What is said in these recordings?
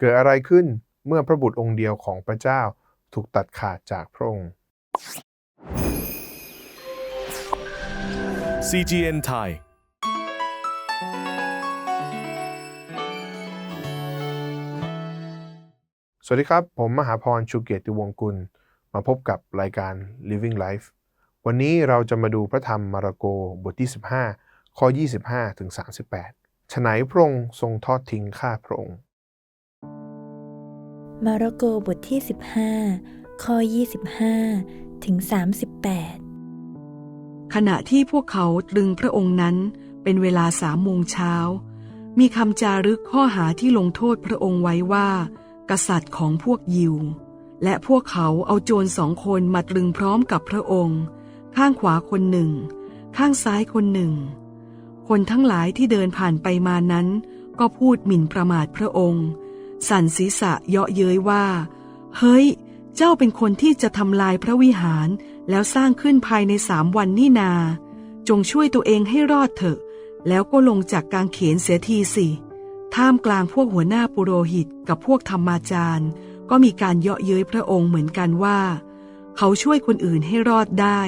เกิดอะไรขึ้นเมื่อพระบุตรองค์เดียวของพระเจ้าถูกตัดขาดจากพระองค์ CGN Thai สวัสดีครับ ผมมหาพรชูเกียรติวงศ์กุล มาพบกับรายการ Living Life วันนี้เราจะมาดูพระธรรมมาระโกบทที่ 15 ข้อ 25 ถึง 38ฉไหนพระองค์ทรงทอดทิ้งข้าพระองค์ มาระโกบทที่ 15 ข้อ 25 ถึง 38 ขณะที่พวกเขาตรึงพระองค์นั้นเป็นเวลาสามโมงเช้า มีคำจารึกข้อหาที่ลงโทษพระองค์ไว้ว่า กษัตริย์ของพวกยิว และพวกเขาเอาโจรสองคนมาตรึงพร้อมกับพระองค์ ข้างขวาคนหนึ่ง ข้างซ้ายคนหนึ่ง คนทั้งหลายที่เดินผ่านไปมานั้น ก็พูดหมิ่นประมาทพระองค์ สั่นศีรษะเยาะเย้ยว่า เฮ้ย เจ้าเป็นคนที่จะทำลายพระวิหารแล้วสร้างขึ้นภายในสามวันนี่นา จงช่วยตัวเองให้รอดเถอะ แล้วก็ลงจากกางเขนเสียทีสิ ท่ามกลางพวกหัวหน้าปุโรหิตกับพวกธรรมาจารย์ ก็มีการเยาะเย้ยพระองค์เหมือนกันว่า เขาช่วยคนอื่นให้รอดได้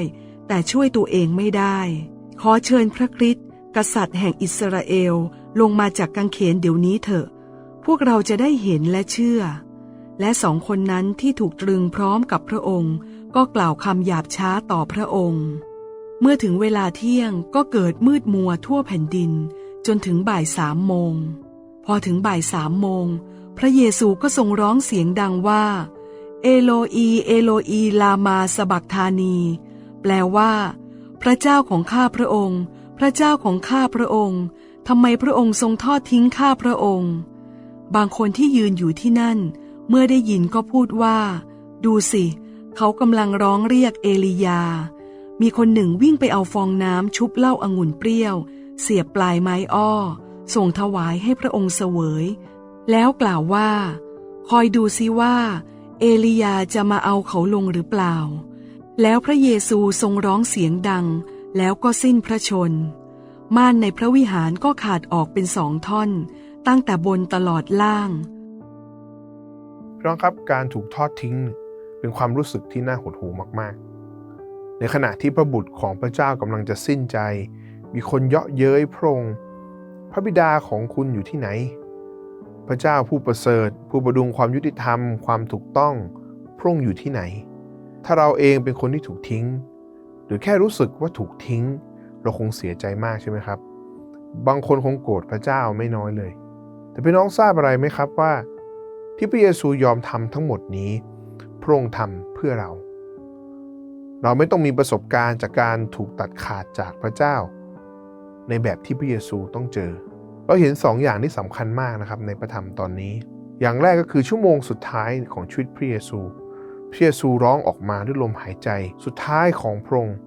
แต่ช่วยตัวเองไม่ได้ ขอเชิญพระคริสต์กษัตริย์แห่งอิสราเอลลงมาจากกางเขนเดี๋ยวนี้เถอะ วกเราจะได้เห็นและเชื่อ และสองคนนั้นที่ถูกตรึงพร้อมกับพระองค์ ก็กล่าวคำหยาบช้าต่อพระองค์ เมื่อถึงเวลาเที่ยงก็เกิดมืดมัวทั่วแผ่นดิน จนถึงบ่ายสามโมง พอถึงบ่ายสามโมง พระเยซูก็ทรงร้องเสียงดังว่า เอโลอี เอโลอี ลามาสบักธานี แปลว่า พระเจ้าของข้าพระองค์ พระเจ้าของข้าพระองค์ทำไมพระองค์ทรงทอดทิ้งข้าพระองค์ บางคนที่ยืนอยู่ที่นั่น เมื่อได้ยินก็พูดว่า ดูสิ เขากำลังร้องเรียกเอลียา มีคนหนึ่งวิ่งไปเอาฟองน้ำชุบเหล้าอางุ่นเปรี้ยว เสียบปลายไม้อ้อ ส่งถวายให้พระองค์เสวย แล้วกล่าวว่า คอยดูซิว่า เอลียาจะมาเอาเขาลงหรือเปล่า แล้วพระเยซูทรงร้องเสียงดัง แล้วก็สิ้นพระชน ม่านในพระวิหารก็ขาดออกเป็นสองท่อน ตั้งแต่บนตลอดล่างพี่น้องครับการถูกทอดทิ้งเป็นความรู้สึกที่น่าหดหู่มาก ๆ ในขณะที่พระบุตรของพระเจ้ากำลังจะสิ้นใจ มีคนเยาะเย้ยพระองค์พระบิดาของคุณอยู่ที่ไหน พระเจ้าผู้ประเสริฐ ผู้ประดุงความยุติธรรม ความถูกต้องพระองค์อยู่ที่ไหน ถ้าเราเองเป็นคนที่ถูกทิ้ง หรือแค่รู้สึกว่าถูกทิ้ง เราคงเสียใจมากใช่ไหมครับ บางคนคงโกรธพระเจ้าไม่น้อยเลย แต่พี่น้องทราบอะไรไหมครับว่า ที่พระเยซูยอมทำทั้งหมดนี้พระองค์ทำเพื่อเรา เราไม่ต้องมีประสบการณ์จากการถูกตัดขาดจากพระเจ้า ในแบบที่พระเยซูต้องเจอ เราเห็นสองอย่างที่สำคัญมากนะครับในพระธรรมตอนนี้ อย่างแรกก็คือชั่วโมงสุดท้ายของชีวิตพระเยซู พระเยซูร้องออกมาด้วยลมหายใจ สุดท้ายของพระองค์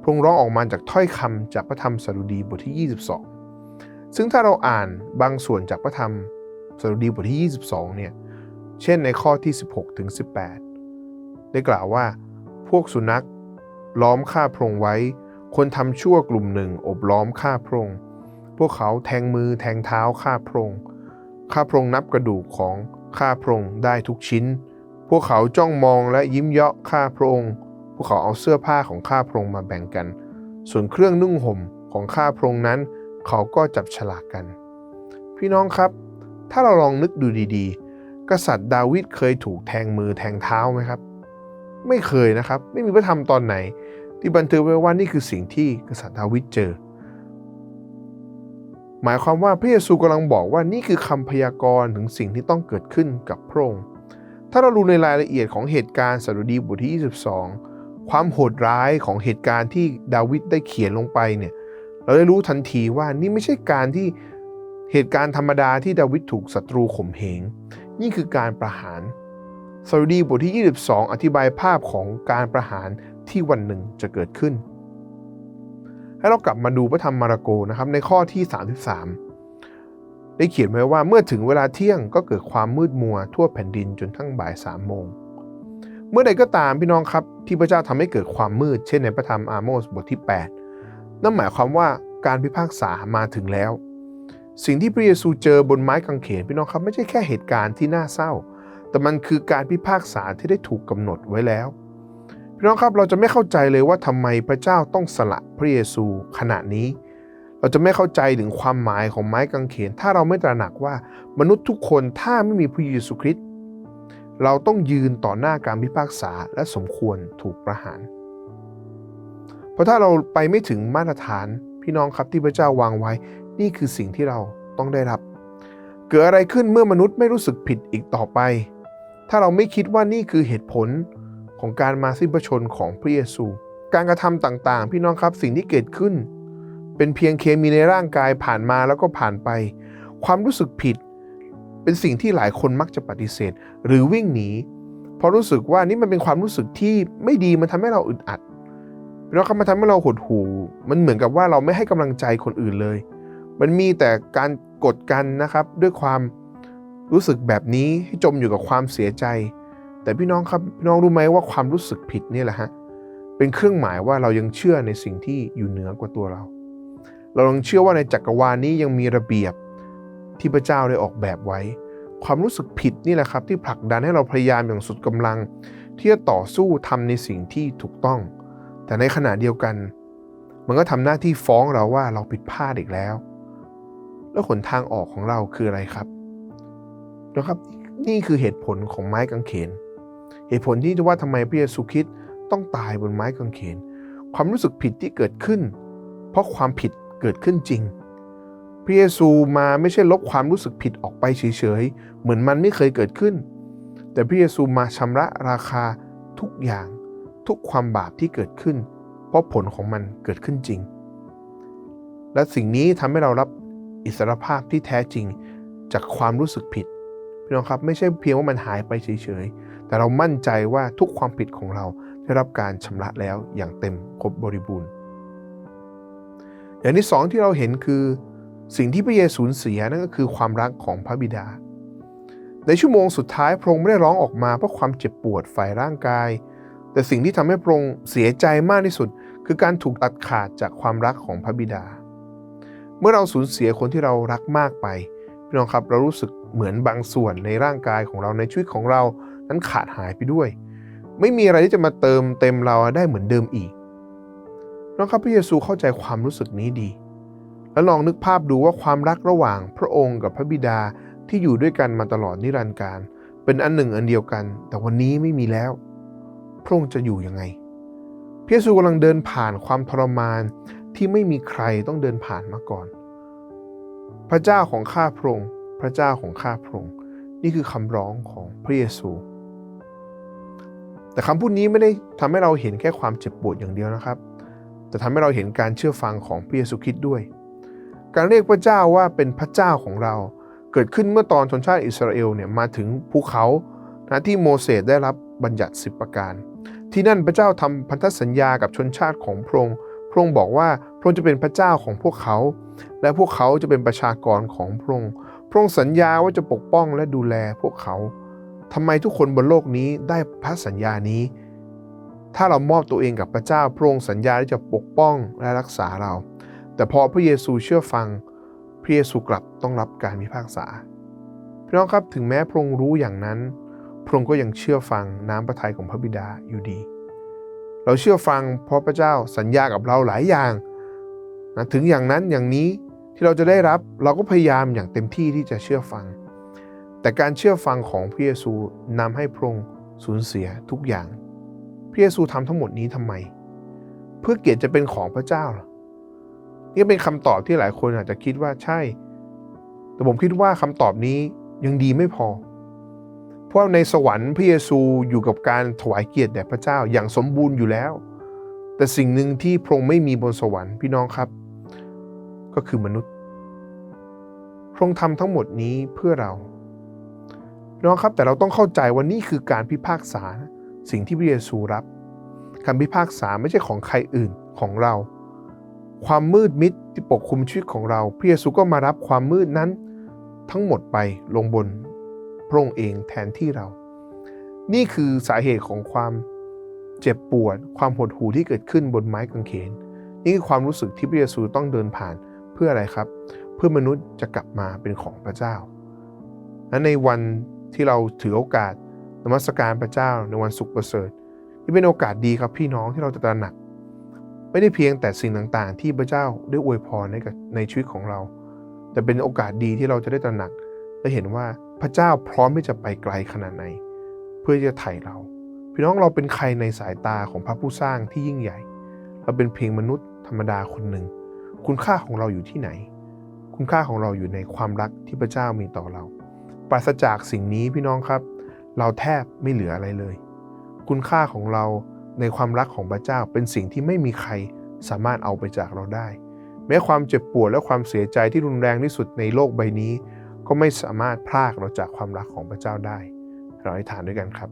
พระองค์ร้องออกมาจากถ้อยคำจากพระธรรมสดุดีบทที่ 22 ซึ่งถ้าเราอ่านบางส่วนจากพระธรรมสดุดีบทที่ 22 เนี่ย เช่นในข้อที่ 16 ถึง 18 ได้กล่าวว่า พวกสุนัขล้อมข้าพรองไว้ คนทำชั่วกลุ่มหนึ่งอบล้อมข้าพรองพวกเขาแทงมือแทงเท้าข้าพรองค์ข้าพรองนับกระดูกของข้าพรองได้ทุกชิ้น พวกเขาจ้องมองและยิ้มเยาะข้าพรองพวกเขาเอาเสื้อผ้าของข้าพรองมาแบ่งกัน ส่วนเครื่องนุ่งห่มของข้าพรองนั้น เขาก็จับฉลากกัน พี่น้องครับ ถ้าเราลองนึกดูดีๆ กษัตริย์ดาวิดเคยถูกแทงมือแทงเท้าไหมครับ ไม่เคยนะครับ ไม่มีพระธรรมตอนไหน ที่บันทึกไว้ว่านี่คือสิ่งที่กษัตริย์ดาวิดเจอ หมายความว่าพระเยซูกำลังบอกว่านี่คือคำพยากรณ์ถึงสิ่งที่ต้องเกิดขึ้นกับพระองค์ถ้าเราดูในรายละเอียดของเหตุการณ์สดุดีบทที่ 22 ความโหดร้ายของเหตุการณ์ที่ดาวิดได้เขียนลงไปเนี่ย เราได้รู้ทันทีว่านี่ไม่ใช่การที่เหตุการณ์ธรรมดาที่ดาวิดถูกศัตรูข่มเหง นี่คือการประหารสดุดีบทที่ 22 อธิบายภาพของการประหารที่วันหนึ่งจะเกิดขึ้น ให้เรากลับมาดูพระธรรมมาระโกนะครับในข้อที่ 33 ได้เขียนไว้ว่าเมื่อถึงเวลาเที่ยงก็เกิดความมืดมัวทั่วแผ่นดินจนทั้งบ่ายสามโมง เมื่อใดก็ตามพี่น้องครับที่พระเจ้าทำให้เกิดความมืด เช่นในพระธรรมอาโมสบทที่ 8 นั่นหมายความว่าการพิพากษามาถึงแล้ว สิ่งที่พระเยซูเจอบนไม้กางเขนพี่น้องครับไม่ใช่แค่เหตุการณ์ที่น่าเศร้า แต่มันคือการพิพากษาที่ได้ถูกกำหนดไว้แล้ว พี่น้องครับเราจะไม่เข้าใจเลยว่าทำไมพระเจ้าต้องสละพระเยซูขณะนี้ เราจะไม่เข้าใจถึงความหมายของไม้กางเขน ถ้าเราไม่ตระหนักว่ามนุษย์ทุกคนถ้าไม่มีพระเยซูคริสต์เราต้องยืนต่อหน้าการพิพากษาและสมควรถูกประหาร เพราะถ้าเราไปไม่ถึงมาตรฐานพี่น้องครับที่พระเจ้าวางไว้ นี่คือสิ่งที่เราต้องได้รับ เกิดอะไรขึ้นเมื่อมนุษย์ไม่รู้สึกผิดอีกต่อไป ถ้าเราไม่คิดว่านี่คือเหตุผลของการมาสิ้นพระชนของพระเยซู การกระทำต่างๆ พี่น้องครับสิ่งที่เกิดขึ้น เป็นเพียงเคมีในร่างกายผ่านมาแล้วก็ผ่านไป ความรู้สึกผิด เป็นสิ่งที่หลายคนมักจะปฏิเสธ หรือวิ่งหนีเพราะรู้สึกว่านี่มันเป็นความรู้สึกที่ไม่ดีมันทำให้เราอึดอัด แล้วก็มันทำให้เราหดหู่มันเหมือนกับว่าเราไม่ให้กำลังใจคนอื่นเลย มันมีแต่การกดกันนะครับ ด้วยความรู้สึกแบบนี้ให้จมอยู่กับความเสียใจ แต่พี่น้องครับพี่น้องรู้ไหมว่าความรู้สึกผิดนี่แหละฮะเป็นเครื่องหมายว่าเรายังเชื่อในสิ่งที่อยู่เหนือกว่าตัวเรา เรายังเชื่อว่าในจักรวาลนี้ยังมีระเบียบที่พระเจ้าได้ออกแบบไว้ ความรู้สึกผิดนี่แหละครับ ที่ผลักดันให้เราพยายามอย่างสุดกำลัง ที่จะต่อสู้ทำในสิ่งที่ถูกต้อง แต่ในขณะเดียวกัน มันก็ทำหน้าที่ฟ้องเราว่าเราผิดพลาดอีกแล้ว แล้วหนทางออกของเราคืออะไรครับนะครับ นี่คือเหตุผลของไม้กางเขน เหตุผลที่ว่าทำไมพระเยซูคริสต์ต้องตายบนไม้กางเขน ความรู้สึกผิดที่เกิดขึ้น เพราะความผิดเกิดขึ้นจริงพระเยซูมาไม่ใช่ลบความรู้สึกผิดออกไปเฉยๆ เหมือนมันไม่เคยเกิดขึ้น แต่พระเยซูมาชำระราคาทุกอย่าง ทุกความบาปที่เกิดขึ้น เพราะผลของมันเกิดขึ้นจริง และสิ่งนี้ทำให้เรารับอิสรภาพที่แท้จริงจากความรู้สึกผิดพี่น้องครับไม่ใช่เพียงว่ามันหายไปเฉยๆ แต่เรามั่นใจว่าทุกความผิดของเราได้รับการชำระแล้วอย่างเต็มครบบริบูรณ์ อย่างที่สองที่เราเห็นคือสิ่งที่พระเยซูสูญเสียนั่นก็คือความรักของพระบิดา ในชั่วโมงสุดท้ายพระองค์ไม่ได้ร้องออกมาเพราะความเจ็บปวดฝ่ายร่างกาย แต่สิ่งที่ทำให้พระองค์เสียใจมากที่สุด คือการถูกตัดขาดจากความรักของพระบิดา เมื่อเราสูญเสียคนที่เรารักมากไปพี่น้องครับเรารู้สึกเหมือนบางส่วนในร่างกายของเราในชีวิตของเรานั้นขาดหายไปด้วย ไม่มีอะไรที่จะมาเติมเต็มเราได้เหมือนเดิมอีกน้องครับพระเยซูเข้าใจความรู้สึกนี้ดี แล้วลองนึกภาพดูว่าความรักระหว่างพระองค์กับพระบิดาที่อยู่ด้วยกันมาตลอดนิรันดร์การ เป็นอันหนึ่งอันเดียวกัน แต่วันนี้ไม่มีแล้ว พระองค์จะอยู่ยังไงพระเยซูกำลังเดินผ่านความทรมานที่ไม่มีใครต้องเดินผ่านมาก่อน พระเจ้าของข้าพระองค์พระเจ้าของข้าพระองค์นี่คือคำร้องของพระเยซู แต่คำพูดนี้ไม่ได้ทำให้เราเห็นแค่ความเจ็บปวดอย่างเดียวนะครับ แต่ทำให้เราเห็นการเชื่อฟังของพระเยซูคริสต์ด้วย การเรียกพระเจ้าว่าเป็นพระเจ้าของเราเกิดขึ้นเมื่อตอนชนชาติอิสราเอลเนี่ยมาถึงภูเขา นะที่โมเสสได้รับบัญญัติสิบประการ ที่นั่นพระเจ้าทำพันธสัญญากับชนชาติของพระองค์พระองค์บอกว่าพระองค์จะเป็นพระเจ้าของพวกเขา และพวกเขาจะเป็นประชากรของพระองค์พระองค์สัญญาว่าจะปกป้องและดูแลพวกเขาทำไมทุกคนบนโลกนี้ได้พระสัญญานี้ ถ้าเรามอบตัวเองกับพระเจ้าพระองค์สัญญาที่จะปกป้องและรักษาเรา แต่พอพระเยซูเชื่อฟังพระเยซูกลับต้องรับการพิพากษาพี่น้องครับถึงแม้พระองค์รู้อย่างนั้น พระองค์ก็ยังเชื่อฟังน้ำพระทัยของพระบิดาอยู่ดี เราเชื่อฟังเพราะพระเจ้าสัญญากับเราหลายอย่างนะถึงอย่างนั้นอย่างนี้ที่เราจะได้รับเราก็พยายามอย่างเต็มที่ที่จะเชื่อฟัง แต่การเชื่อฟังของพระเยซูนำให้พระองค์สูญเสียทุกอย่าง พระเยซูทำทั้งหมดนี้ทำไม เพื่อเกียรติจะเป็นของพระเจ้าเนี่เป็นคำตอบที่หลายคนอาจจะคิดว่าใช่ แต่ผมคิดว่าคำตอบนี้ยังดีไม่พอ เพราะในสวรรค์พระเยซูอยู่กับการถวายเกียรติแด่พระเจ้าอย่างสมบูรณ์อยู่แล้ว แต่สิ่งหนึ่งที่พระองค์ไม่มีบนสวรรค์พี่น้องครับ ก็คือมนุษย์ พระองค์ทำทั้งหมดนี้เพื่อเราพี่น้องครับแต่เราต้องเข้าใจว่านี่คือการพิพากษาสิ่งที่พระเยซูรับคำพิพากษาไม่ใช่ของใครอื่นของเรา ความมืดมิดที่ปกคลุมชีวิตของเราพระเยซูก็มารับความมืดนั้นทั้งหมดไปลงบน พระองค์เองแทนที่เรา นี่คือสาเหตุของความเจ็บปวด ความหดหู่ที่เกิดขึ้นบนไม้กางเขน นี่คือความรู้สึกที่พระเยซูต้องเดินผ่านเพื่ออะไรครับ เพื่อมนุษย์จะกลับมาเป็นของพระเจ้า และในวันที่เราถือโอกาสนมัสการพระเจ้าในวันสุขประเสริฐนี่เป็นโอกาสดีครับพี่น้องที่เราจะตระหนัก ไม่ได้เพียงแต่สิ่งต่างๆ ที่พระเจ้าได้อวยพรในในชีวิตของเรา แต่เป็นโอกาสดีที่เราจะได้ตระหนักและเห็นว่า พระเจ้าพร้อมที่จะไปไกลขนาดไหน เพื่อจะไถ่เรา พี่น้องเราเป็นใครในสายตาของพระผู้สร้างที่ยิ่งใหญ่ เราเป็นเพียงมนุษย์ธรรมดาคนหนึ่ง คุณค่าของเราอยู่ที่ไหน คุณค่าของเราอยู่ในความรักที่พระเจ้ามีต่อเรา ปราศจากสิ่งนี้พี่น้องครับ เราแทบไม่เหลืออะไรเลย คุณค่าของเราในความรักของพระเจ้าเป็นสิ่งที่ไม่มีใครสามารถเอาไปจากเราได้ แม้ความเจ็บปวดและความเสียใจที่รุนแรงที่สุดในโลกใบนี้ ก็ไม่สามารถพรากเราจากความรักของพระเจ้าได้ เราอธิษฐานด้วยกันครับ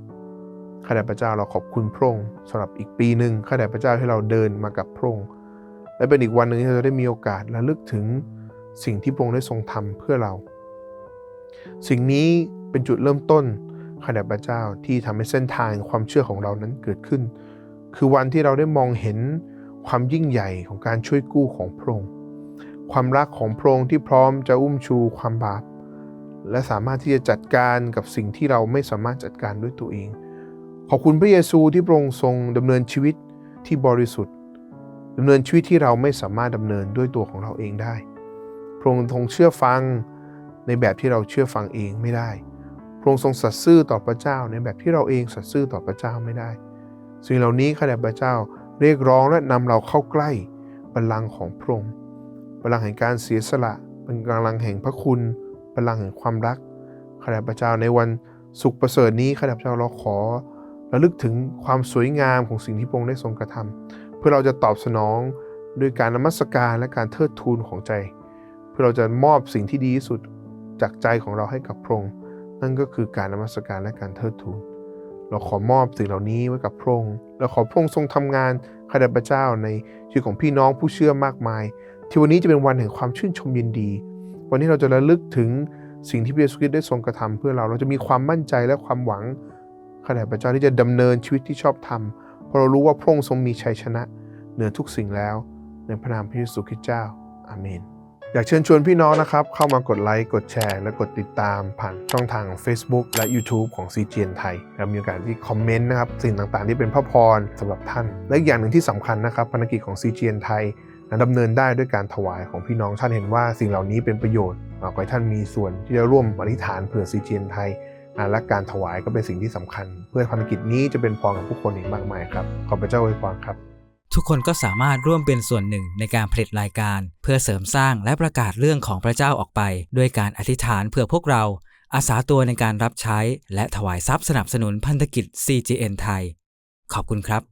ข้าแต่พระเจ้าเราขอบคุณพระองค์สำหรับอีกปีหนึ่งข้าแต่พระเจ้าให้เราเดินมากับพระองค์และเป็นอีกวันหนึ่งที่เราจะได้มีโอกาสระลึกถึงสิ่งที่พระองค์ได้ทรงทำเพื่อเรา สิ่งนี้เป็นจุดเริ่มต้นข้าแต่พระเจ้าที่ทำให้เส้นทางความเชื่อของเรานั้นเกิดขึ้น คือวันที่เราได้มองเห็นความยิ่งใหญ่ของการช่วยกู้ของพระองค์ความรักของพระองค์ที่พร้อมจะอุ้มชูความบาป และสามารถที่จะจัดการกับสิ่งที่เราไม่สามารถจัดการด้วยตัวเอง ขอบคุณพระเยซูที่พระองค์ทรงดำเนินชีวิตที่บริสุทธิ์ดำเนินชีวิตที่เราไม่สามารถดำเนินด้วยตัวของเราเองได้ พระองค์ทรงเชื่อฟังในแบบที่เราเชื่อฟังเองไม่ได้ พระองค์ทรงสัตย์ซื่อต่อพระเจ้า ในแบบที่เราเองสัตย์ซื่อต่อพระเจ้าไม่ได้ สิ่งเหล่านี้ข้าแต่พระเจ้าเรียกร้องและนำเราเข้าใกล้บัลลังก์ของพระองค์บัลลังก์แห่งการเสียสละเป็นบัลลังแห่งพระคุณ บัลลังก์แห่งความรักข้าแต่พระเจ้าในวันสุขประเสริฐนี้ข้าแต่พระเจ้าเราขอระลึกถึงความสวยงามของสิ่งที่พระองค์ได้ทรงกระทำเพื่อเราจะตอบสนองด้วยการนมัสการและการเทิดทูนของใจ เพื่อเราจะมอบสิ่งที่ดีที่สุดจากใจของเราให้กับพระองค์นั่นก็คือการนมัสการและการเทิดทูน เราขอมอบสิ่งเหล่านี้ไว้กับพระองค์และขอพระองค์ทรงทำงานข้าแต่พระเจ้าในชีวิตของพี่น้องผู้เชื่อมากมาย ที่วันนี้จะเป็นวันแห่งความชื่นชมยินดี วันนี้เราจะระลึกถึงสิ่งที่พระเยซูคริสต์ได้ทรงกระทำเพื่อเรา เราจะมีความมั่นใจและความหวังข้าแต่พระเจ้าที่จะดำเนินชีวิตที่ชอบธรรม เพราะเรารู้ว่าพระองค์ทรงมีชัยชนะเหนือทุกสิ่งแล้ว ในพระนามพระเยซูคริสต์เจ้า อาเมน อยากเชิญชวนพี่น้องนะครับ เข้ามากดไลค์ กดแชร์ และกดติดตามผ่านช่องทาง Facebook และ YouTube ของ CGN ไทยและมีโอกาสที่คอมเมนต์นะครับสิ่งต่างๆ ที่เป็นพระพรสำหรับท่าน และอีกอย่างหนึ่งที่สำคัญนะครับภารกิจของ CGN ไทย ดำเนินได้ด้วยการถวายของพี่น้องท่านเห็นว่าสิ่งเหล่านี้เป็นประโยชน์ขอให้ท่านมีส่วนที่จะร่วมอธิษฐานเผื่อ CGN ไทยอ่าและการถวายก็เป็นสิ่งที่สำคัญ เพื่อภารกิจนี้จะเป็นพรกับผู้คนอีกมากมายครับ ขอพระเจ้าอวยพรครับ ทุกคนก็สามารถร่วมเป็นส่วนหนึ่งในการผลิตรายการ เพื่อเสริมสร้างและประกาศเรื่องของพระเจ้าออกไป ด้วยการอธิษฐานเพื่อพวกเราอาสาตัวในการรับใช้ และถวายทรัพย์สนับสนุนพันธกิจ CGN ไทย ขอบคุณครับ